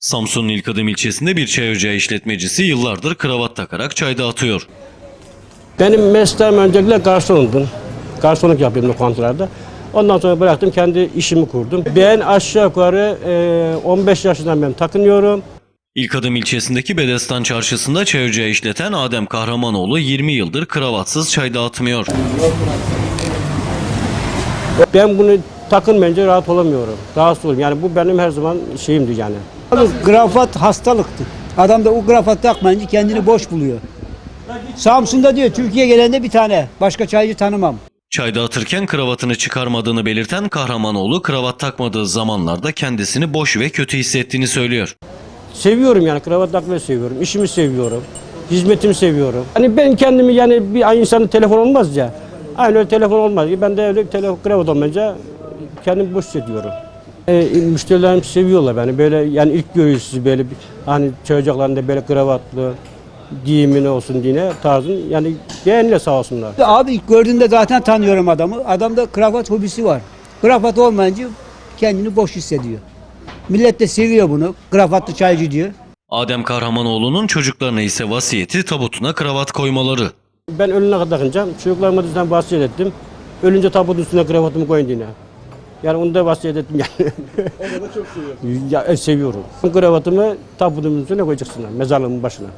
Samsun'un İlk Adım ilçesinde bir çay ocağı işletmecisi yıllardır kravat takarak çay dağıtıyor. Benim mesleğim öncelikle garsonundum. Garsonluk yapıyordum lokantalarda. Ondan sonra bıraktım, kendi işimi kurdum. Ben aşağı yukarı e, 15 yaşından ben takınıyorum. İlk Adım ilçesindeki Bedestan çarşısında çay ocağı işleten Adem Kahramanoğlu 20 yıldır kravatsız çay dağıtmıyor. Ben bunu takınmayınca rahat olamıyorum. Rahatsız oluyorum. Yani bu benim her zaman şeyimdi yani. Abi grafat hastalıktı. Adam da o grafat takmayınca kendini boş buluyor. Samsun'da diyor Türkiye gelende bir tane. Başka çaycı tanımam. Çay dağıtırken kravatını çıkarmadığını belirten Kahramanoğlu kravat takmadığı zamanlarda kendisini boş ve kötü hissettiğini söylüyor. Seviyorum yani kravat takmayı seviyorum. işimi seviyorum. Hizmetimi seviyorum. Hani ben kendimi yani bir insanın telefon olmaz ya. Aynı öyle telefon olmaz. Ben de öyle telefon kravat olmayınca kendimi boş hissediyorum. E, müşterilerim seviyorlar beni. Böyle yani ilk görüyorsunuz böyle bir, hani çocuklarında böyle kravatlı giyimini olsun diye tarzın yani beğeniyle sağ olsunlar. Abi ilk gördüğümde zaten tanıyorum adamı. Adamda kravat hobisi var. Kravat olmayınca kendini boş hissediyor. Millet de seviyor bunu. Kravatlı çaycı diyor. Adem Kahramanoğlu'nun çocuklarına ise vasiyeti tabutuna kravat koymaları. Ben ölene kadar takınacağım. Çocuklarıma da zaten vasiyet ettim. Ölünce tabutun üstüne kravatımı koyun diye. Yani onu da vasiyet ettim yani. Onu da çok seviyorum. Ya, e, seviyorum. Kravatımı tabutun üstüne koyacaksınlar mezarlığımın başına.